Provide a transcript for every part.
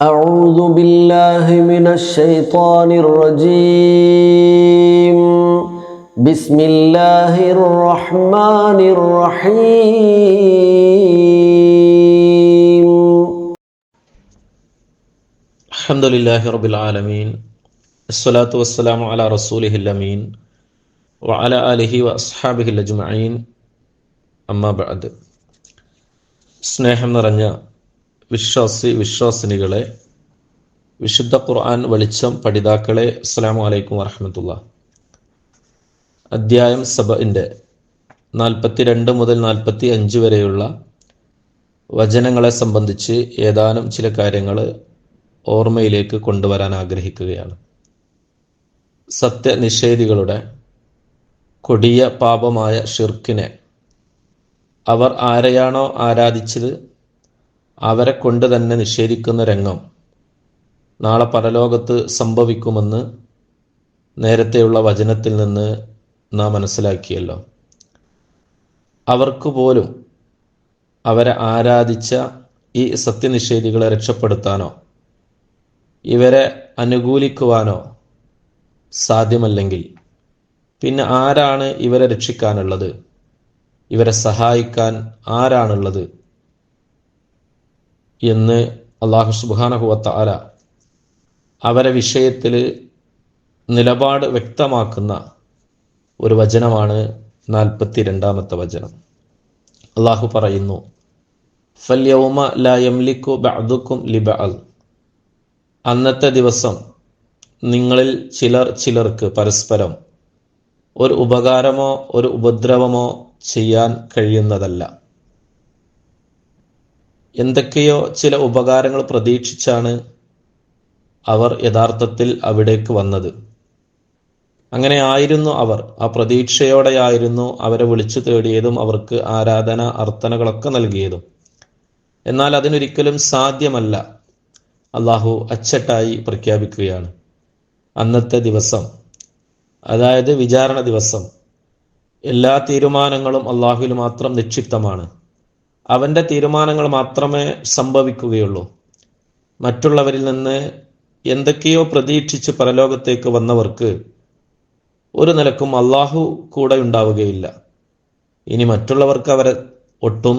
أعوذ بالله من الشيطان الرجيم بسم الله الرحمن الرحيم الحمد لله رب العالمين الصلاة والسلام على رسوله الأمين وعلى آله وأصحابه الأجمعين أما بعد സ്നേഹം നിറഞ്ഞ വിശ്വാസി വിശ്വാസിനികളെ വിശുദ്ധ ഖുർആൻ വെളിച്ചം പഠിതാക്കളെ അസ്സലാമു അലൈക്കും വറഹമത്തുള്ള. അദ്ധ്യായം നാൽപ്പത്തി നാൽപ്പത്തിരണ്ട് മുതൽ നാൽപ്പത്തി അഞ്ച് വരെയുള്ള വചനങ്ങളെ സംബന്ധിച്ച് ഏതാനും ചില കാര്യങ്ങൾ ഓർമ്മയിലേക്ക് കൊണ്ടുവരാൻ ആഗ്രഹിക്കുകയാണ്. സത്യനിഷേധികളുടെ കൊടിയ പാപമായ ഷിർക്കിനെ അവർ ആരെയാണോ ആരാധിച്ചത്? അവരെ കൊണ്ട് തന്നെ നിഷേധിക്കുന്ന രംഗം നാളെ പരലോകത്ത് സംഭവിക്കുമെന്ന് നേരത്തെയുള്ള വചനത്തിൽ നിന്ന് നാം മനസ്സിലാക്കിയല്ലോ. അവർക്ക് പോലും അവരെ ആരാധിച്ച ഈ സത്യനിഷേധികളെ രക്ഷപ്പെടുത്താനോ ഇവരെ അനുകൂലിക്കുവാനോ സാധ്യമല്ലെങ്കിൽ പിന്നെ ആരാണ് ഇവരെ രക്ഷിക്കാനുള്ളത്? ഇവരെ സഹായിക്കാൻ ആരാണുള്ളത്? എന്ന് അള്ളാഹു സുബാനഹുവത്ത ആല അവരെ വിഷയത്തിൽ നിലപാട് വ്യക്തമാക്കുന്ന ഒരു വചനമാണ് നാൽപ്പത്തി രണ്ടാമത്തെ വചനം. അള്ളാഹു പറയുന്നു ഫല്യൗമ ലാ യംലിക്കു ബഅദുക്കും ലിബഅൽ അന്നത്തെ ദിവസം നിങ്ങളിൽ ചിലർ ചിലർക്ക് പരസ്പരം ഒരു ഉപകാരമോ ഒരു ഉപദ്രവമോ ചെയ്യാൻ കഴിയുന്നതല്ല. എന്തൊക്കെയോ ചില ഉപകാരങ്ങൾ പ്രതീക്ഷിച്ചാണ് അവർ യഥാർത്ഥത്തിൽ അവിടേക്ക് വന്നത്. അങ്ങനെ ആയിരുന്നു അവർ. ആ പ്രതീക്ഷയോടെയായിരുന്നു അവരെ വിളിച്ചു തേടിയതും അവർക്ക് ആരാധന അർത്ഥനകളൊക്കെ നൽകിയതും. എന്നാൽ അതിനൊരിക്കലും സാധ്യമല്ല. അള്ളാഹു അച്ചട്ടായി പ്രഖ്യാപിക്കുകയാണ്. അന്നത്തെ ദിവസം അതായത് വിചാരണ ദിവസം എല്ലാ തീരുമാനങ്ങളും അള്ളാഹുവിൽ മാത്രം നിക്ഷിപ്തമാണ്. അവന്റെ തീരുമാനങ്ങൾ മാത്രമേ സംഭവിക്കുകയുള്ളൂ. മറ്റുള്ളവരിൽ നിന്ന് എന്തൊക്കെയോ പ്രതീക്ഷിച്ച് പരലോകത്തേക്ക് വന്നവർക്ക് ഒരു നിലക്കും അള്ളാഹു കൂടെ ഉണ്ടാവുകയില്ല. ഇനി മറ്റുള്ളവർക്ക് അവരെ ഒട്ടും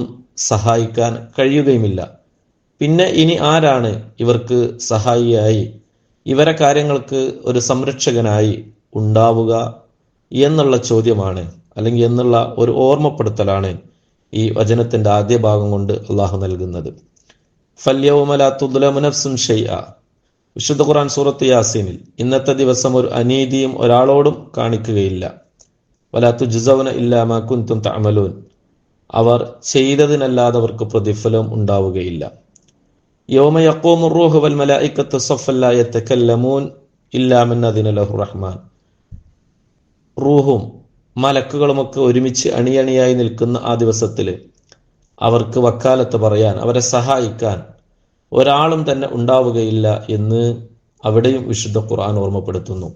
സഹായിക്കാൻ കഴിയുകയുമില്ല. പിന്നെ ഇനി ആരാണ് ഇവർക്ക് സഹായിയായി? ഇവരെ കാര്യങ്ങൾക്ക് ഒരു സംരക്ഷകനായി ഉണ്ടാവുക എന്നുള്ള ചോദ്യമാണ് അല്ലെങ്കിൽ എന്നുള്ള ഒരു ഓർമ്മപ്പെടുത്തലാണ് ഈ വചനത്തിന്റെ ആദ്യ ഭാഗം കൊണ്ട് അള്ളാഹു നൽകുന്നത്. വിശുദ്ധ ഖുറാൻ സൂറത്ത് യാസീനിൽ ഇന്നത്തെ ദിവസം ഒരു അനീതിയും ഒരാളോടും കാണിക്കുകയില്ല. വലാത്തു ജുസവന ഇല്ലാമ കുന്തും തമലൂൻ അവർ ചെയ്തതിനല്ലാതെ അവർക്ക് പ്രതിഫലം ഉണ്ടാവുകയില്ല. യോമ യക്കോമുറൂഹ് വൽ റഹ്മാൻ. റൂഹും മലക്കുകളുമൊക്കെ ഒരുമിച്ച് അണിയണിയായി നിൽക്കുന്ന ആ ദിവസത്തിൽ അവർക്ക് വക്കാലത്ത് പറയാൻ അവരെ സഹായിക്കാൻ ഒരാളും തന്നെ ഉണ്ടാവുകയില്ല എന്ന് അവിടെയും വിശുദ്ധ ഖുർആൻ ഓർമ്മപ്പെടുത്തുന്നു.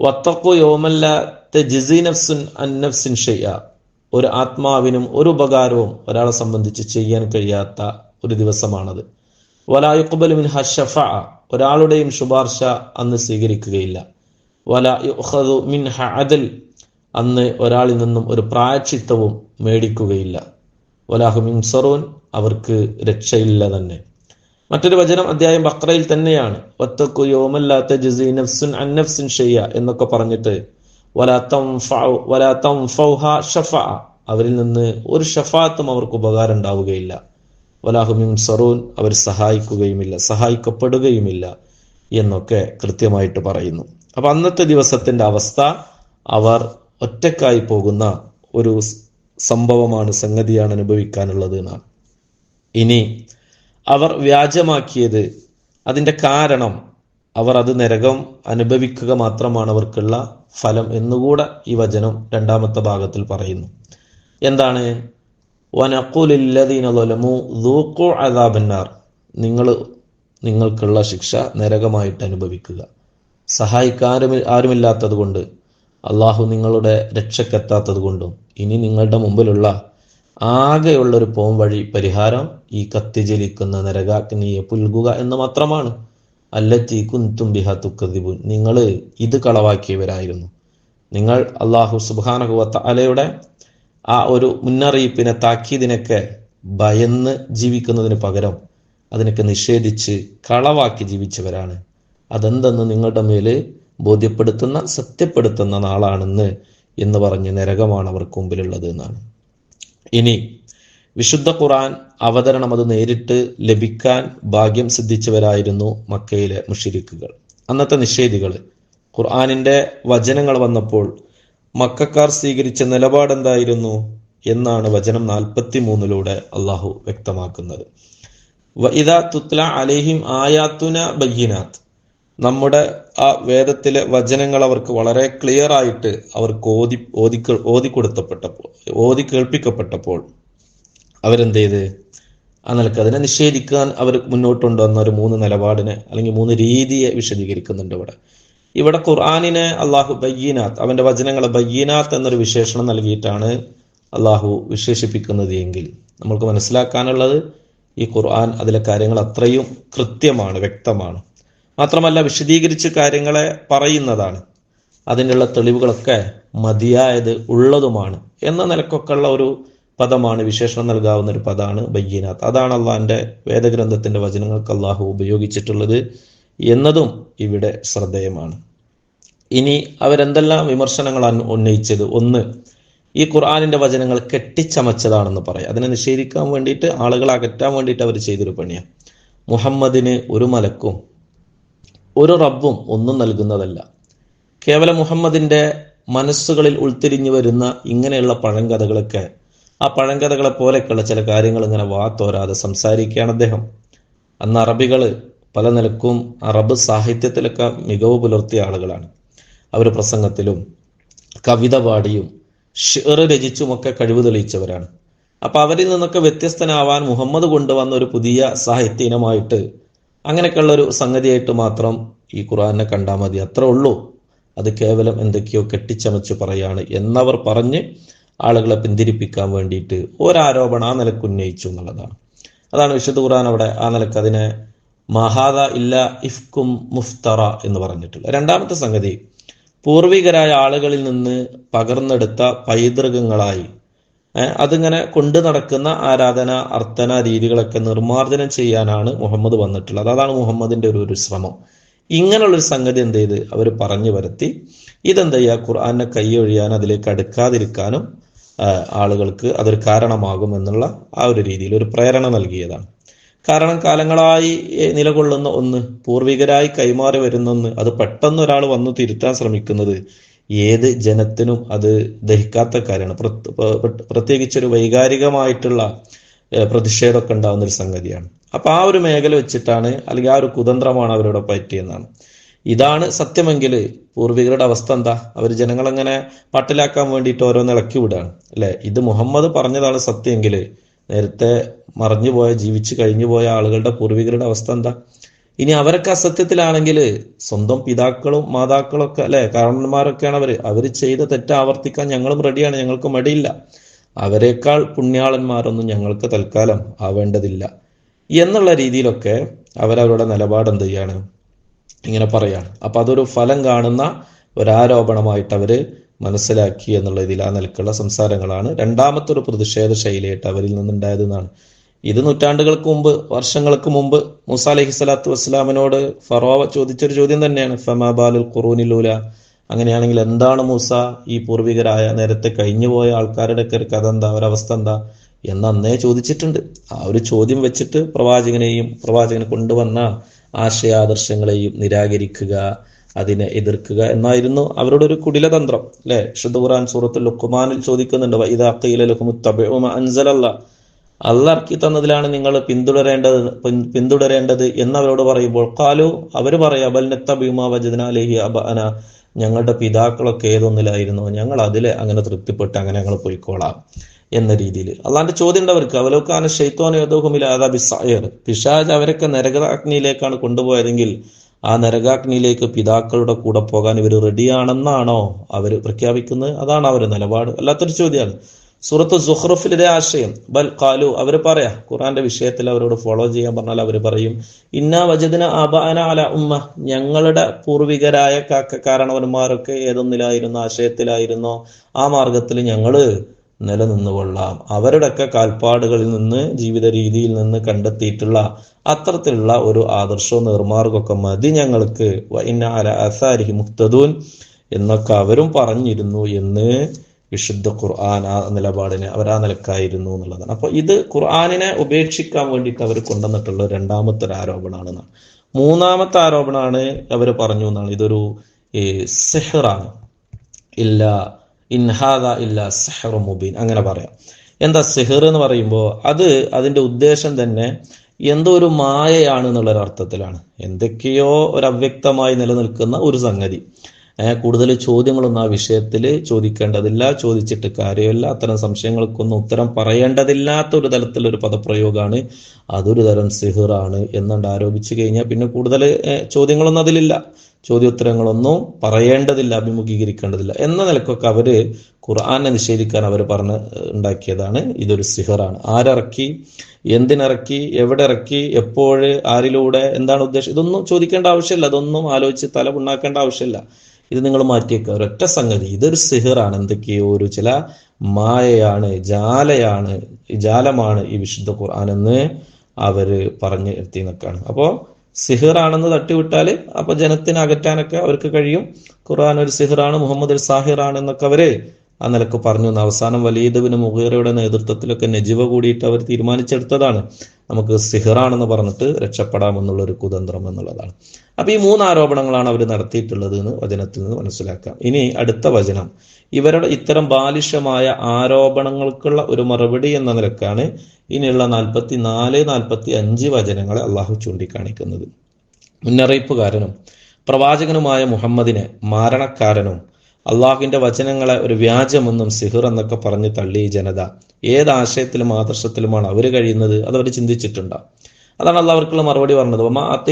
വത്തക്കു യോമല്ല നഫ്സുൻ അന്നഫ്സിൻ ഷെയ്യ ഒരു ആത്മാവിനും ഒരു ഉപകാരവും ഒരാളെ സംബന്ധിച്ച് ചെയ്യാൻ കഴിയാത്ത ഒരു ദിവസമാണത്. വലായുക്കുബലുമിൻ ഹഷഫ ഒരാളുടെയും ശുപാർശ അന്ന് സ്വീകരിക്കുകയില്ല. വല യുഹദു മിൻ ഹഅദൽ അന്ന് ഒരാളിൽ നിന്നും ഒരു പ്രായച്ചിത്തവും മേടിക്കുകയില്ല. വലാഹു സറൂൻ അവർക്ക് രക്ഷയില്ല തന്നെ. മറ്റൊരു വചനം അധ്യായം ബക്രയിൽ തന്നെയാണ്. ഒത്തക്കു യോമല്ലാത്ത ജസീ നഫ്സുൻ അന്നഫ്സുൻ ഷെയ്യ എന്നൊക്കെ പറഞ്ഞിട്ട് അവരിൽ നിന്ന് ഒരു ഷഫാത്തും അവർക്ക് ഉപകാരം ഉണ്ടാവുകയില്ല. വലാഹുമിം സറൂൻ അവർ സഹായിക്കുകയുമില്ല സഹായിക്കപ്പെടുകയുമില്ല എന്നൊക്കെ കൃത്യമായിട്ട് പറയുന്നു. അപ്പൊ അന്നത്തെ ദിവസത്തിന്റെ അവസ്ഥ അവർ ഒറ്റക്കായി പോകുന്ന ഒരു സംഭവമാണ് സംഗതിയാണ് അനുഭവിക്കാനുള്ളത് എന്നാണ്. ഇനി അവർ വ്യാജമാക്കിയത് അതിന്റെ കാരണം അവർ അത് നരകം അനുഭവിക്കുക മാത്രമാണ് അവർക്കുള്ള ഫലം എന്നുകൂടെ ഈ വചനം രണ്ടാമത്തെ ഭാഗത്തിൽ പറയുന്നു. എന്താണ്? നിങ്ങൾ നിങ്ങൾക്കുള്ള ശിക്ഷ നരകമായിട്ട് അനുഭവിക്കുക. സഹായിക്കാരും ആരുമില്ലാത്തത് കൊണ്ട് അള്ളാഹു നിങ്ങളുടെ രക്ഷക്കെത്താത്തത് കൊണ്ടും ഇനി നിങ്ങളുടെ മുമ്പിലുള്ള ആകെയുള്ളൊരു പോം വഴി പരിഹാരം ഈ കത്തിജ്വലിക്കുന്ന നരകാഗ്നിയെ പുൽകുക എന്ന് മാത്രമാണ്. അല്ലത്തി കുന്തും ബിഹ തുക്കതിബു നിങ്ങൾ ഇത് കളവാക്കിയവരായിരുന്നു. നിങ്ങൾ അള്ളാഹു സുബാനഹുവത്ത അലയുടെ ആ ഒരു മുന്നറിയിപ്പിനെ താക്കീതിനൊക്കെ ഭയന്ന് ജീവിക്കുന്നതിന് പകരം അതിനൊക്കെ നിഷേധിച്ച് കളവാക്കി ജീവിച്ചവരാണ്. അതെന്തെന്ന് നിങ്ങളുടെ മേൽ ബോധ്യപ്പെടുത്തുന്ന സത്യപ്പെടുത്തുന്ന നാളാണെന്ന് എന്ന് പറഞ്ഞ് നരകമാണ് അവർക്ക് മുമ്പിലുള്ളത് എന്നാണ്. ഇനി വിശുദ്ധ ഖുറാൻ അവതരണം അത് നേരിട്ട് ലഭിക്കാൻ ഭാഗ്യം സിദ്ധിച്ചവരായിരുന്നു മക്കയിലെ മുഷിരിക്കുകൾ. അന്നത്തെ നിഷേധികൾ. ഖുർആാനിന്റെ വചനങ്ങൾ വന്നപ്പോൾ മക്കാർ സ്വീകരിച്ച നിലപാടെന്തായിരുന്നു എന്നാണ് വചനം നാൽപ്പത്തി മൂന്നിലൂടെ അള്ളാഹു വ്യക്തമാക്കുന്നത്. ഇതാ തുത്ല അലേഹിം ആയാത്തുന ബയ്യനാത്ത്. നമ്മുടെ ആ വേദത്തിലെ വചനങ്ങൾ അവർക്ക് വളരെ ക്ലിയർ ആയിട്ട് അവർക്ക് ഓതി ഓതി കൊടുത്തപ്പെട്ടപ്പോൾ ഓതി കേൾപ്പിക്കപ്പെട്ടപ്പോൾ അവരെന്ത് ചെയ്ത്? ആ നിലയ്ക്ക് അതിനെ നിഷേധിക്കാൻ അവർ മുന്നോട്ട് കൊണ്ടുവന്ന ഒരു മൂന്ന് നിലപാടിനെ അല്ലെങ്കിൽ മൂന്ന് രീതിയെ വിശദീകരിക്കുന്നുണ്ട് ഇവിടെ. ഇവിടെ ഖുർആാനിനെ അള്ളാഹു ബയ്യനാത്ത് അവന്റെ വചനങ്ങളെ ബയ്യനാത്ത് എന്നൊരു വിശേഷണം നൽകിയിട്ടാണ് അള്ളാഹു വിശേഷിപ്പിക്കുന്നത് എങ്കിൽ നമ്മൾക്ക് മനസ്സിലാക്കാനുള്ളത് ഈ ഖുർആൻ അതിലെ കാര്യങ്ങൾ അത്രയും കൃത്യമാണ് വ്യക്തമാണ്. മാത്രമല്ല വിശദീകരിച്ച് കാര്യങ്ങളെ പറയുന്നതാണ്. അതിനുള്ള തെളിവുകളൊക്കെ മതിയായത് ഉള്ളതുമാണ് എന്ന നിലക്കൊക്കെയുള്ള ഒരു പദമാണ് വിശേഷണം നൽകാവുന്ന ഒരു പദമാണ് ബയ്യനാഥ് അതാണ് അള്ളാഹിന്റെ വേദഗ്രന്ഥത്തിന്റെ വചനങ്ങൾക്ക് അള്ളാഹു ഉപയോഗിച്ചിട്ടുള്ളത് എന്നതും ഇവിടെ ശ്രദ്ധേയമാണ്. ഇനി അവരെന്തെല്ലാം വിമർശനങ്ങളാണ് ഉന്നയിച്ചത്? ഒന്ന് ഈ ഖുർആാനിന്റെ വചനങ്ങൾ കെട്ടിച്ചമച്ചതാണെന്ന് പറയാം. അതിനെ നിഷേധിക്കാൻ വേണ്ടിയിട്ട് ആളുകളെ അകറ്റാൻ വേണ്ടിയിട്ട് അവർ ചെയ്തൊരു പണിയാണ് മുഹമ്മദിന് ഒരു മലക്കും ഒരു റബ്ബും ഒന്നും നൽകുന്നതല്ല. കേവലം മുഹമ്മദിന്റെ മനസ്സുകളിൽ ഉൾത്തിരിഞ്ഞു വരുന്ന ഇങ്ങനെയുള്ള പഴങ്കഥകളൊക്കെ ആ പഴങ്കഥകളെ പോലെയൊക്കെയുള്ള ചില കാര്യങ്ങൾ ഇങ്ങനെ വാത്തോരാതെ സംസാരിക്കുകയാണ് അദ്ദേഹം. അന്ന് അറബികൾ പല നിലക്കും അറബ് സാഹിത്യത്തിലൊക്കെ മികവ് പുലർത്തിയ ആളുകളാണ്. അവർ പ്രസംഗത്തിലും കവിത പാടിയും ഷിർ രചിച്ചുമൊക്കെ കഴിവ് തെളിയിച്ചവരാണ്. അപ്പൊ അവരിൽ നിന്നൊക്കെ വ്യത്യസ്തനാവാൻ മുഹമ്മദ് കൊണ്ടുവന്ന ഒരു പുതിയ സാഹിത്യ ഇനമായിട്ട് അങ്ങനെയൊക്കെയുള്ള ഒരു സംഗതിയായിട്ട് മാത്രം ഈ ഖുറാനെ കണ്ടാൽ മതി. അത്രേ ഉള്ളൂ. അത് കേവലം എന്തൊക്കെയോ കെട്ടിച്ചമച്ച് പറയാണ് എന്നവർ പറഞ്ഞ് ആളുകളെ പിന്തിരിപ്പിക്കാൻ വേണ്ടിയിട്ട് ഒരാരോപണം ആ നിലയ്ക്ക് ഉന്നയിച്ചു എന്നുള്ളതാണ്. അതാണ് വിശുദ്ധ ഖുർആൻ അവിടെ ആ നിലയ്ക്ക് അതിനെ മഹാദ ഇല്ല ഇഫ്കും മുഫ്തറ എന്ന് പറഞ്ഞിട്ടുള്ള രണ്ടാമത്തെ സംഗതി പൂർവികരായ ആളുകളിൽ നിന്ന് പകർന്നെടുത്ത പൈതൃകങ്ങളായി അതിങ്ങനെ കൊണ്ടു നടക്കുന്ന ആരാധന അർത്ഥന രീതികളൊക്കെ നിർമ്മാർജനം ചെയ്യാനാണ് മുഹമ്മദ് വന്നിട്ടുള്ളത്. അതാണ് മുഹമ്മദിന്റെ ഒരു ഒരു ശ്രമം. ഇങ്ങനെയുള്ളൊരു സംഗതി എന്ത് ചെയ്ത് അവർ പറഞ്ഞു വരുത്തി. ഇതെന്താ ചെയ്യുക? ഖുർആാനെ കൈയൊഴിയാൻ അതിലേക്ക് അടുക്കാതിരിക്കാനും ആളുകൾക്ക് അതൊരു കാരണമാകും എന്നുള്ള ആ ഒരു രീതിയിൽ ഒരു പ്രേരണ നൽകിയതാണ്. കാരണം കാലങ്ങളായി നിലകൊള്ളുന്ന ഒന്ന് പൂർവികരായി കൈമാറി വരുന്ന ഒന്ന് അത് പെട്ടെന്ന് ഒരാൾ വന്നു തിരുത്താൻ ശ്രമിക്കുന്നത് ഏത് ജനത്തിനും അത് ദഹിക്കാത്ത കാര്യമാണ്. പ്രത്യേകിച്ച് ഒരു വൈകാരികമായിട്ടുള്ള പ്രതിഷേധമൊക്കെ ഉണ്ടാകുന്ന ഒരു സംഗതിയാണ്. അപ്പൊ ആ ഒരു മേഖല വെച്ചിട്ടാണ് അല്ലെങ്കിൽ ആ ഒരു കുതന്ത്രമാണ് അവരോട് പറ്റിയെന്നാണ്. ഇതാണ് സത്യമെങ്കിൽ പൂർവികരുടെ അവസ്ഥ എന്താ? അവർ ജനങ്ങളെങ്ങനെ പട്ടിലാക്കാൻ വേണ്ടിയിട്ട് ഓരോന്ന് ഇളക്കി വിടുകയാണ്. അല്ലെ? ഇത് മുഹമ്മദ് പറഞ്ഞതാണ് സത്യമെങ്കിൽ നേരത്തെ മറഞ്ഞുപോയ ജീവിച്ചു കഴിഞ്ഞു പോയ ആളുകളുടെ പൂർവികരുടെ അവസ്ഥ എന്താ? ഇനി അവരൊക്കെ അസത്യത്തിലാണെങ്കിൽ സ്വന്തം പിതാക്കളും മാതാക്കളൊക്കെ അല്ലെ കാരണന്മാരൊക്കെയാണ് അവർ. അവർ ചെയ്ത തെറ്റ് ആവർത്തിക്കാൻ ഞങ്ങളും റെഡിയാണ് ഞങ്ങൾക്ക് മടിയില്ല. അവരെക്കാൾ പുണ്യാളന്മാരൊന്നും ഞങ്ങൾക്ക് തൽക്കാലം ആവേണ്ടതില്ല എന്നുള്ള രീതിയിലൊക്കെ അവരവരുടെ നിലപാട് എന്ത് ചെയ്യാണ്? ഇങ്ങനെ പറയാണ്. അപ്പൊ അതൊരു ഫലം കാണുന്ന ഒരാരോപണമായിട്ട് അവർ മനസ്സിലാക്കി എന്നുള്ള ഇതിൽ ആ നിലക്കുള്ള സംസാരങ്ങളാണ് രണ്ടാമത്തെ ഒരു പ്രതിഷേധ ശൈലിയായിട്ട് അവരിൽ നിന്നുണ്ടായതെന്നാണ് ഇത് നൂറ്റാണ്ടുകൾക്ക് മുമ്പ് വർഷങ്ങൾക്ക് മുമ്പ് മൂസ അലഹി സ്വലാത്തു വസ്സലാമിനോട് ഫറോവ ചോദിച്ചൊരു ചോദ്യം തന്നെയാണ്. ഫമാബാലുൽ ഖുറൂനിലൂല അങ്ങനെയാണെങ്കിൽ എന്താണ് മൂസ ഈ പൂർവികരായ നേരത്തെ കഴിഞ്ഞുപോയ ആൾക്കാരുടെ കഥ എന്താ ഒരവസ്ഥ എന്താ എന്ന് അന്നേ ചോദിച്ചിട്ടുണ്ട്. ആ ഒരു ചോദ്യം വെച്ചിട്ട് പ്രവാചകനെയും പ്രവാചകനെ കൊണ്ടുവന്ന ആശയാദർശങ്ങളെയും നിരാകരിക്കുക അതിനെ എതിർക്കുക എന്നായിരുന്നു അവരുടെ ഒരു കുടിലതന്ത്രം അല്ലെ? ശുദ്ധ ഖുർആൻ സൂറത്തുൽ ലുക്കുമാനിൽ ചോദിക്കുന്നുണ്ട് അൻസലല്ല. അല്ല തന്നതിലാണ് നിങ്ങൾ പിന്തുടരേണ്ടത് പിന്തുടരേണ്ടത് എന്നവരോട് പറയുമ്പോൾ കാലു അവർ പറയാ ബൽനത്തബിമാ വജദനാലേഹി അബന ഞങ്ങളുടെ പിതാക്കളൊക്കെ ഏതൊന്നിലായിരുന്നു? ഞങ്ങൾ അതിലെ അങ്ങനെ തൃപ്തിപ്പെട്ട് അങ്ങനെ ഞങ്ങൾ പോയിക്കോളാം എന്ന രീതിയിൽ. അള്ളാന്റെ ചോദ്യം ഉണ്ടവർക്ക് അവലോക്കാന ഷെയ്ത്തോൻ യോദോഹുമിലാദാബിസായർ പിശാജ് അവരൊക്കെ നരകാഗ്നിയിലേക്കാണ് കൊണ്ടുപോയതെങ്കിൽ ആ നരകാഗ്നിയിലേക്ക് പിതാക്കളുടെ കൂടെ പോകാൻ ഇവർ റെഡിയാണെന്നാണോ അവർ പ്രഖ്യാപിക്കുന്നത്? അതാണ് അവരുടെ നിലപാട്. അല്ലാത്തൊരു ചോദ്യമാണ്. സൂറത്ത് സുഹ്റഫിൽ ഇതേ ആശയം. ബൽ കാലു അവർ പറയാ ഖുറാന്റെ വിഷയത്തിൽ അവരോട് ഫോളോ ചെയ്യാൻ പറഞ്ഞാൽ അവർ പറയും ഇന്ന വജദിന അബാന അല ഉമ്മ. ഞങ്ങളുടെ പൂർവികരായ കാരണവന്മാരൊക്കെ ഏതൊന്നിലായിരുന്നു ആശയത്തിലായിരുന്നോ ആ മാർഗത്തിൽ ഞങ്ങൾ നിലനിന്നുകൊള്ളാം. അവരുടെയൊക്കെ കാൽപ്പാടുകളിൽ നിന്ന് ജീവിത രീതിയിൽ നിന്ന് കണ്ടെത്തിയിട്ടുള്ള അത്തരത്തിലുള്ള ഒരു ആദർശവും നിർമാർഗമൊക്കെ മതി ഞങ്ങൾക്ക്. ഇന്ന അല അസാരി മുക്തദൂൻ എന്നൊക്കെ അവരും പറഞ്ഞിരുന്നു എന്ന് വിശുദ്ധ ഖുർആൻ ആ നിലപാടിനെ അവർ ആ നിലക്കായിരുന്നു എന്നുള്ളതാണ്. അപ്പൊ ഇത് ഖുർആാനിനെ ഉപേക്ഷിക്കാൻ വേണ്ടിയിട്ട് അവർ കൊണ്ടുവന്നിട്ടുള്ള രണ്ടാമത്തെ ഒരു ആരോപണമാണ് മൂന്നാമത്തെ ആരോപണമാണ് അവർ പറഞ്ഞു എന്നാണ്. ഇതൊരു സെഹറാണ്. ഇല്ല ഇൻഹാദ ഇല്ല സെഹർ മുബീൻ. അങ്ങനെ പറയാം. എന്താ സെഹർ എന്ന് പറയുമ്പോൾ അത് അതിന്റെ ഉദ്ദേശം തന്നെ എന്തോ ഒരു മായയാണ് എന്നുള്ള ഒരു അർത്ഥത്തിലാണ് എന്തൊക്കെയോ ഒരു അവ്യക്തമായി നിലനിൽക്കുന്ന ഒരു സംഗതി. കൂടുതൽ ചോദ്യങ്ങളൊന്നും ആ വിഷയത്തിൽ ചോദിക്കേണ്ടതില്ല. ചോദിച്ചിട്ട് കാര്യമില്ല. അത്തരം സംശയങ്ങൾക്കൊന്നും ഉത്തരം പറയേണ്ടതില്ലാത്ത ഒരു തരത്തിലൊരു പദപ്രയോഗമാണ് അതൊരു തരം സിഹിറാണ് എന്നുണ്ട് ആരോപിച്ചു കഴിഞ്ഞാൽ പിന്നെ കൂടുതൽ ചോദ്യങ്ങളൊന്നും അതിലില്ല. ചോദ്യോത്തരങ്ങളൊന്നും പറയേണ്ടതില്ല അഭിമുഖീകരിക്കേണ്ടതില്ല എന്ന നിലക്കൊക്കെ അവർ ഖുർആാനെ നിഷേധിക്കാൻ അവർ പറഞ്ഞ് ഉണ്ടാക്കിയതാണ്. ഇതൊരു സിഹറാണ്. ആരിറക്കി? എന്തിനിറക്കി? എവിടെ ഇറക്കി എപ്പോഴ്? ആരിലൂടെ? എന്താണ് ഉദ്ദേശം? ഇതൊന്നും ചോദിക്കേണ്ട ആവശ്യമില്ല. അതൊന്നും ആലോചിച്ച് തല ഉണ്ടാക്കേണ്ട ആവശ്യമില്ല. ഇത് നിങ്ങൾ മാറ്റിയേക്കുക. ഒരൊറ്റ സംഗതി. ഇതൊരു സിഹറാണ്. എന്തൊക്കെയോ ഒരു ചില മായയാണ് ജാലയാണ് ജാലമാണ് ഈ വിശുദ്ധ ഖുർആൻ എന്ന് അവർ പറഞ്ഞ് എത്തി നിൽക്കാണ് അപ്പോ സിഹിറാണെന്ന് തട്ടിവിട്ടാൽ അപ്പൊ ജനത്തിനെ അകറ്റാനൊക്കെ അവർക്ക് കഴിയും. ഖുർആൻ ഒരു സിഹിറാണ് മുഹമ്മദ് ഒരു സാഹിറാണ് എന്നൊക്കെ അവർ ആ നിലയ്ക്ക് പറഞ്ഞു. അവസാനം വലീദബിന് മുഹീറയുടെ നേതൃത്വത്തിലൊക്കെ നജിവ കൂടിയിട്ട് അവർ തീരുമാനിച്ചെടുത്തതാണ്. നമുക്ക് സിഹറാണെന്ന് പറഞ്ഞിട്ട് രക്ഷപ്പെടാമെന്നുള്ള ഒരു കുതന്ത്രം എന്നുള്ളതാണ്. അപ്പൊ ഈ മൂന്ന് ആരോപണങ്ങളാണ് അവർ നടത്തിയിട്ടുള്ളത് എന്ന് വചനത്തിൽ നിന്ന് മനസ്സിലാക്കാം. ഇനി അടുത്ത വചനം. ഇവരുടെ ഇത്തരം ബാലിഷമായ ആരോപണങ്ങൾക്കുള്ള ഒരു മറുപടി എന്ന നിലക്കാണ് ഇനിയുള്ള നാൽപ്പത്തി നാല് നാൽപ്പത്തി അഞ്ച് വചനങ്ങളെ അള്ളാഹു ചൂണ്ടിക്കാണിക്കുന്നത്. മുന്നറിയിപ്പുകാരനും പ്രവാചകനുമായ മുഹമ്മദിനെ മാരണക്കാരനും അള്ളാഹുവിന്റെ വചനങ്ങളെ ഒരു വ്യാജമെന്നും സിഹിർ എന്നൊക്കെ പറഞ്ഞ് തള്ളി ജനത ഏത് ആശയത്തിലും ആദർശത്തിലുമാണ് അവർ കഴിയുന്നത് അത് അവർ ചിന്തിച്ചിട്ടുണ്ടാവും അതാണ് അള്ളാഹർക്കുള്ള മറുപടി പറഞ്ഞത്. ഒമാ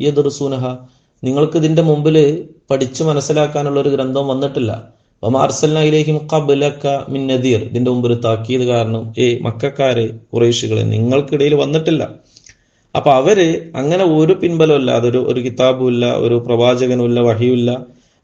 യദർസൂനഹ. നിങ്ങൾക്ക് ഇതിന്റെ മുമ്പിൽ പഠിച്ചു മനസ്സിലാക്കാനുള്ള ഒരു ഗ്രന്ഥം വന്നിട്ടില്ല. മിൻ ഇതിന്റെ മുമ്പ് ഒരു താക്കീത് കാരണം ഏ മക്കാര് കുറേശികളെ നിങ്ങൾക്കിടയിൽ വന്നിട്ടില്ല. അപ്പൊ അവർ അങ്ങനെ ഒരു പിൻബലമില്ല അതൊരു ഒരു കിതാബുമില്ല ഒരു പ്രവാചകനുമില്ല വഹിയുമില്ല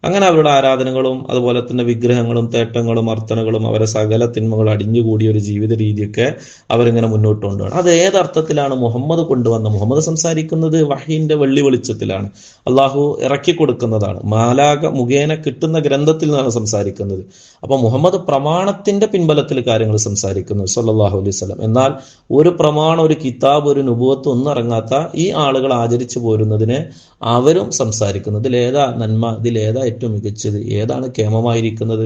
അങ്ങനെ അവരുടെ ആരാധനകളും അതുപോലെ തന്നെ വിഗ്രഹങ്ങളും തേട്ടങ്ങളും അർത്ഥനകളും അവരെ സകല തിന്മകൾ അടിഞ്ഞുകൂടിയ ഒരു ജീവിത രീതിയൊക്കെ അവരിങ്ങനെ മുന്നോട്ട് കൊണ്ടുപോകണം. അത് ഏതർത്ഥത്തിലാണ് മുഹമ്മദ് കൊണ്ടുവന്ന? മുഹമ്മദ് സംസാരിക്കുന്നത് വഹീന്റെ വെള്ളി വെളിച്ചത്തിലാണ്. അള്ളാഹു ഇറക്കി കൊടുക്കുന്നതാണ്. മാലാക മുഖേന കിട്ടുന്ന ഗ്രന്ഥത്തിൽ നിന്നാണ് സംസാരിക്കുന്നത്. അപ്പൊ മുഹമ്മദ് പ്രമാണത്തിന്റെ പിൻബലത്തിൽ കാര്യങ്ങൾ സംസാരിക്കുന്നു സല്ലാഹു അലൈഹി സ്വലം എന്നാൽ ഒരു പ്രമാണം ഒരു കിതാബ് ഒരു നുപുവത്ത് ഒന്നും ഇറങ്ങാത്ത ഈ ആളുകൾ ആചരിച്ചു പോരുന്നതിനെ അവരും സംസാരിക്കുന്നത്. ഇതിലേതാ നന്മ? ഇതിലേതാ ഏറ്റവും മികച്ചത്? ഏതാണ് കേമമായിരിക്കുന്നത്?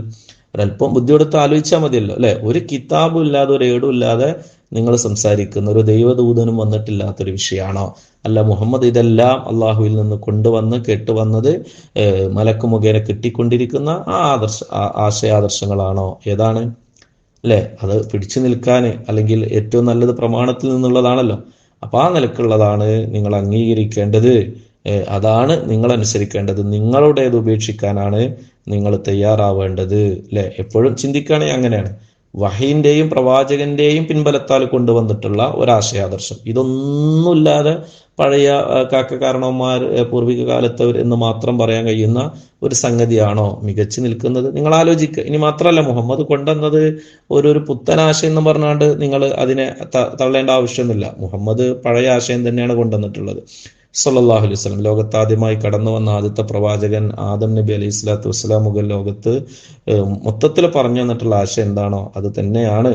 ഒരല്പം ബുദ്ധിയെടുത്ത് ആലോചിച്ചാൽ മതിയല്ലോ അല്ലെ? ഒരു കിതാബും ഇല്ലാതെ ഒരു ഏടും ഇല്ലാതെ നിങ്ങൾ സംസാരിക്കുന്ന ഒരു ദൈവദൂതനും വന്നിട്ടില്ലാത്തൊരു വിഷയമാണോ? അല്ല മുഹമ്മദ് ഇതെല്ലാം അള്ളാഹുവിൽ നിന്ന് കൊണ്ടുവന്ന് കേട്ടുവന്നത് മലക്ക് മുഖേന കിട്ടിക്കൊണ്ടിരിക്കുന്ന ആ ആദർശ ആശയാദർശങ്ങളാണോ? ഏതാണ്? അല്ലെ? അത് പിടിച്ചു നിൽക്കാൻ അല്ലെങ്കിൽ ഏറ്റവും നല്ലത് പ്രമാണത്തിൽ നിന്നുള്ളതാണല്ലോ. അപ്പൊ ആ നിലക്കുള്ളതാണ് നിങ്ങൾ അംഗീകരിക്കേണ്ടത്. അതാണ് നിങ്ങൾ അനുസരിക്കേണ്ടത് നിങ്ങളുടേത് ഉപേക്ഷിക്കാനാണ് നിങ്ങൾ തയ്യാറാവേണ്ടത്. അല്ലെ എപ്പോഴും ചിന്തിക്കുകയാണെങ്കിൽ അങ്ങനെയാണ്. വഹീന്റെയും പ്രവാചകന്റെയും പിൻബലത്താൽ കൊണ്ടുവന്നിട്ടുള്ള ഒരാശയാദർശം. ഇതൊന്നുമില്ലാതെ പഴയ കാക്ക കാരണവന്മാർ പൂർവിക കാലത്തവർ എന്ന് മാത്രം പറയാൻ കഴിയുന്ന ഒരു സംഗതിയാണോ മികച്ചു നിൽക്കുന്നത്? നിങ്ങൾ ആലോചിക്കുക ഇനി മാത്രമല്ല മുഹമ്മദ് കൊണ്ടുവന്നത് ഒരു ഒരു പുത്തനാശയം എന്ന് പറഞ്ഞാണ്ട് നിങ്ങൾ അതിനെ തള്ളേണ്ട ആവശ്യമൊന്നുമില്ല. മുഹമ്മദ് പഴയ ആശയം തന്നെയാണ് കൊണ്ടുവന്നിട്ടുള്ളത്. സല്ലാഹു അലൈഹി സ്വലം ലോകത്ത് ആദ്യമായി കടന്നു വന്ന ആദ്യത്തെ പ്രവാചകൻ ആദം നബി അലൈഹി സ്വലാത്തു വസ്സലാം മുഗൾ ലോകത്ത് മൊത്തത്തിൽ പറഞ്ഞു തന്നിട്ടുള്ള ആശയം എന്താണോ അത് തന്നെയാണ്.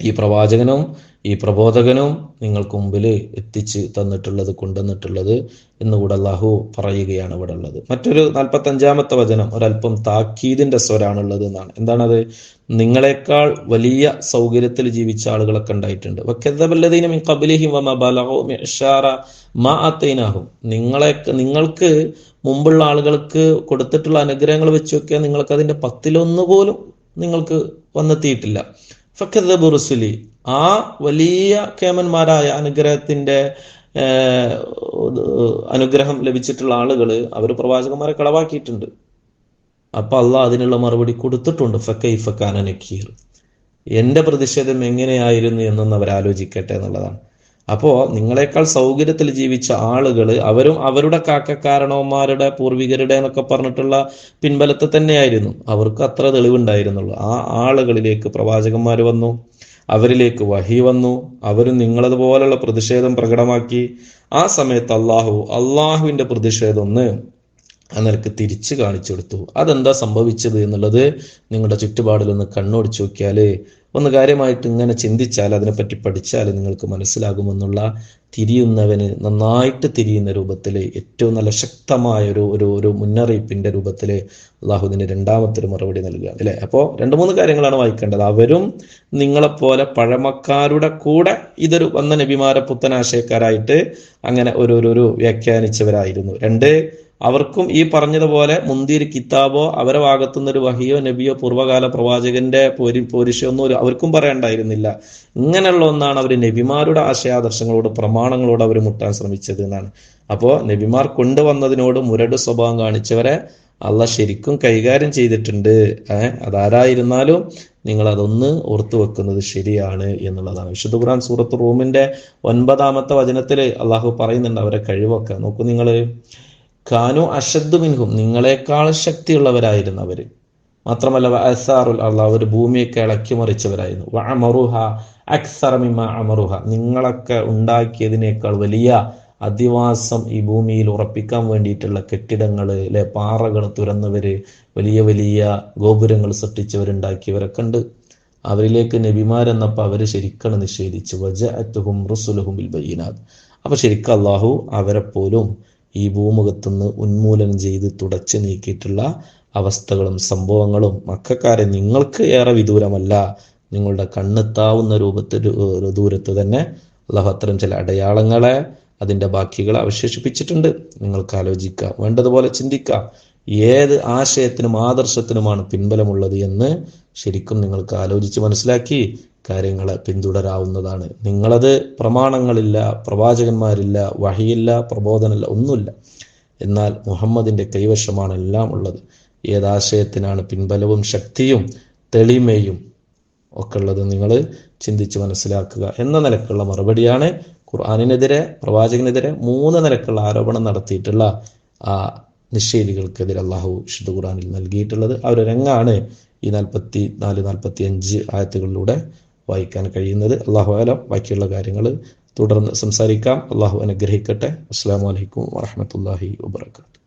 ഈ പ്രവാചകനും ഈ പ്രബോധകനും നിങ്ങൾക്ക് മുമ്പിൽ എത്തിച്ച് തന്നിട്ടുള്ളത് കൊണ്ടുവന്നിട്ടുള്ളത് എന്നുകൂടെ അള്ളാഹു പറയുകയാണ് ഇവിടെ ഉള്ളത്. മറ്റൊരു നാൽപ്പത്തി അഞ്ചാമത്തെ വചനം ഒരല്പം താക്കീതിന്റെ സ്വരാണുള്ളത് എന്നാണ്. എന്താണത്? നിങ്ങളെക്കാൾ വലിയ സൗകര്യത്തിൽ ജീവിച്ച ആളുകളൊക്കെ ഉണ്ടായിട്ടുണ്ട്. നിങ്ങളെ നിങ്ങൾക്ക് മുമ്പുള്ള ആളുകൾക്ക് കൊടുത്തിട്ടുള്ള അനുഗ്രഹങ്ങൾ വെച്ചൊക്കെ നിങ്ങൾക്ക് അതിന്റെ പത്തിലൊന്ന് പോലും നിങ്ങൾക്ക് വന്നെത്തിയിട്ടില്ല. ആ വലിയ കേമന്മാരായ അനുഗ്രഹത്തിന്റെ അനുഗ്രഹം ലഭിച്ചിട്ടുള്ള ആളുകൾ അവർ പ്രവാചകന്മാരെ കളവാക്കിയിട്ടുണ്ട്. അപ്പൊ അള്ളാഹ് അതിനുള്ള മറുപടി കൊടുത്തിട്ടുണ്ട്. ഫക്കൈഫക്കാന നക്കീർ എന്റെ പ്രതിഷേധം എങ്ങനെയായിരുന്നു എന്നൊന്ന് അവർ ആലോചിക്കട്ടെ എന്നുള്ളതാണ്. അപ്പോ നിങ്ങളെക്കാൾ സൗകര്യത്തിൽ ജീവിച്ച ആളുകൾ അവരും അവരുടെ കാക്കക്കാരണവന്മാരുടെ പൂർവികരുടെ എന്നൊക്കെ പറഞ്ഞിട്ടുള്ള പിൻബലത്തെ തന്നെയായിരുന്നു. അവർക്ക് അത്ര തെളിവുണ്ടായിരുന്നുള്ളൂ. ആ ആളുകളിലേക്ക് പ്രവാചകന്മാർ വന്നു. അവരിലേക്ക് വഹി വന്നു. അവരും നിങ്ങളതുപോലുള്ള പ്രതിഷേധം പ്രകടമാക്കി. ആ സമയത്ത് അള്ളാഹു അള്ളാഹുവിന്റെ പ്രതിഷേധം ഒന്ന് ആ തിരിച്ചു കാണിച്ചു കൊടുത്തു. അതെന്താ സംഭവിച്ചത് എന്നുള്ളത് നിങ്ങളുടെ ചുറ്റുപാടിലൊന്ന് കണ്ണോടിച്ചു നോക്കിയാൽ ഒന്ന് കാര്യമായിട്ട് ഇങ്ങനെ ചിന്തിച്ചാൽ അതിനെപ്പറ്റി പഠിച്ചാൽ നിങ്ങൾക്ക് മനസ്സിലാകുമെന്നുള്ള തിരിയുന്നവന് നന്നായിട്ട് തിരിയുന്ന രൂപത്തിൽ ഏറ്റവും നല്ല ശക്തമായ ഒരു ഒരു ഒരു മുന്നറിയിപ്പിന്റെ രൂപത്തിൽ അള്ളാഹുദിന്റെ രണ്ടാമത്തെ ഒരു മറുപടി നൽകുകയാണ് അല്ലെ? അപ്പോൾ രണ്ട് മൂന്ന് കാര്യങ്ങളാണ് വായിക്കേണ്ടത്. അവരും നിങ്ങളെപ്പോലെ പഴമക്കാരുടെ കൂടെ ഇതൊരു വന്ന നബിമാരെ പുത്തനാശയക്കാരായിട്ട് അങ്ങനെ ഒരു ഒരു വ്യാഖ്യാനിച്ചവരായിരുന്നു. രണ്ട് അവർക്കും ഈ പറഞ്ഞതുപോലെ മുന്തിരി കിതാബോ അവരെ ഭാഗത്തുനിന്ന് ഒരു വഹിയോ നബിയോ പൂർവകാല പ്രവാചകന്റെ പോരി പോരിശോ ഒന്നും ഒരു- അവർക്കും പറയണ്ടായിരുന്നില്ല ഇങ്ങനെയുള്ള ഒന്നാണ് അവർ നബിമാരുടെ ആശയാദർശങ്ങളോട് പ്രമാണങ്ങളോട് അവർ മുട്ടാൻ ശ്രമിച്ചത് എന്നാണ്. അപ്പോൾ നബിമാർ കൊണ്ടുവന്നതിനോട് മുരട് സ്വഭാവം കാണിച്ചവരെ അള്ള ശരിക്കും കൈകാര്യം ചെയ്തിട്ടുണ്ട്. ഏഹ് അതാരായിരുന്നാലും നിങ്ങൾ അതൊന്ന് ഓർത്തു വെക്കുന്നത് ശരിയാണ് എന്നുള്ളതാണ്. വിശുദ്ധ ഖുർആൻ സൂറത്ത് റൂമിന്റെ ഒൻപതാമത്തെ വചനത്തിൽ അള്ളാഹു പറയുന്നുണ്ട് അവരെ കഴിവൊക്കെ. നോക്കൂ നിങ്ങൾ. കാനു അഷദ് മിൻഹും നിങ്ങളെക്കാൾ ശക്തിയുള്ളവരായിരുന്നു അവർ. മാത്രമല്ല അസാറുൽ അള്ളാഹ് അവർ ഭൂമിയൊക്കെ ഇളക്കി മറിച്ചവരായിരുന്നു. അമറുഹ അക്സറ മിമ്മ അമറുഹ. നിങ്ങളൊക്കെ ഉണ്ടാക്കിയതിനേക്കാൾ വലിയ അധിവാസം ഈ ഭൂമിയിൽ ഉറപ്പിക്കാൻ വേണ്ടിയിട്ടുള്ള കെട്ടിടങ്ങൾ അല്ലെ പാറകൾ തുറന്നവര് വലിയ വലിയ ഗോപുരങ്ങൾ സൃഷ്ടിച്ചവരുണ്ടാക്കിയവരൊക്കെ ഉണ്ട്. അവരിലേക്ക് നബിമാരെന്നപ്പോൾ അവർ ശരിക്കാണ് നിഷേധിച്ചു. വജഅത്തുഹും റുസുലുഹും ബിൽ ബയ്യിനാത്ത്. അപ്പൊ ശരിക്കും അള്ളാഹു അവരെപ്പോലും പോലും ഈ ഭൂമുഖത്തുനിന്ന് ഉന്മൂലനം ചെയ്ത് തുടച്ചു നീക്കിയിട്ടുള്ള അവസ്ഥകളും സംഭവങ്ങളും മക്കാരെ നിങ്ങൾക്ക് ഏറെ വിദൂരമല്ല. നിങ്ങളുടെ കണ്ണെത്താവുന്ന രൂപത്തിൽ ദൂരത്ത് തന്നെ അള്ളാഹു അത്തരം ചില അടയാളങ്ങളെ അതിന്റെ ബാക്കികളെ അവശേഷിപ്പിച്ചിട്ടുണ്ട്. നിങ്ങൾക്ക് ആലോചിക്കാം വേണ്ടതുപോലെ ചിന്തിക്കാം ഏത് ആശയത്തിനും ആദർശത്തിനുമാണ് പിൻബലമുള്ളത് എന്ന് ശരിക്കും നിങ്ങൾക്ക് ആലോചിച്ച് മനസ്സിലാക്കി കാര്യങ്ങളെ പിന്തുടരാവുന്നതാണ്. നിങ്ങളത് പ്രമാണങ്ങളില്ല പ്രവാചകന്മാരില്ല വഹിയില്ല പ്രബോധനമില്ല ഒന്നുമില്ല. എന്നാൽ മുഹമ്മദിന്റെ കൈവശമാണ് എല്ലാം ഉള്ളത്. ഏതാശയത്തിനാണ് പിൻബലവും ശക്തിയും തെളിമയും ഒക്കെ ഉള്ളത് നിങ്ങൾ ചിന്തിച്ച് മനസ്സിലാക്കുക എന്ന നിലക്കുള്ള മറുപടിയാണ് ഖുർആാനിനെതിരെ പ്രവാചകനെതിരെ മൂന്ന് നിലക്കുള്ള ആരോപണം നടത്തിയിട്ടുള്ള ആ നിഷേധികൾക്കെതിരെ അള്ളാഹു വിശുദ്ധ ഖുർആാനിൽ നൽകിയിട്ടുള്ളത്. ആ ഈ നാൽപ്പത്തി നാല് നാൽപ്പത്തി അഞ്ച് ആയത്തുകളിലൂടെ വായിക്കാൻ കഴിയുന്നത്. അള്ളാഹു ആലം ബാക്കിയുള്ള കാര്യങ്ങൾ തുടർന്ന് സംസാരിക്കാം. അള്ളാഹു അനുഗ്രഹിക്കട്ടെ. അസ്സാം വലൈക്കും വാഹമത്തല്ലാഹി വാബർക്കാത്തു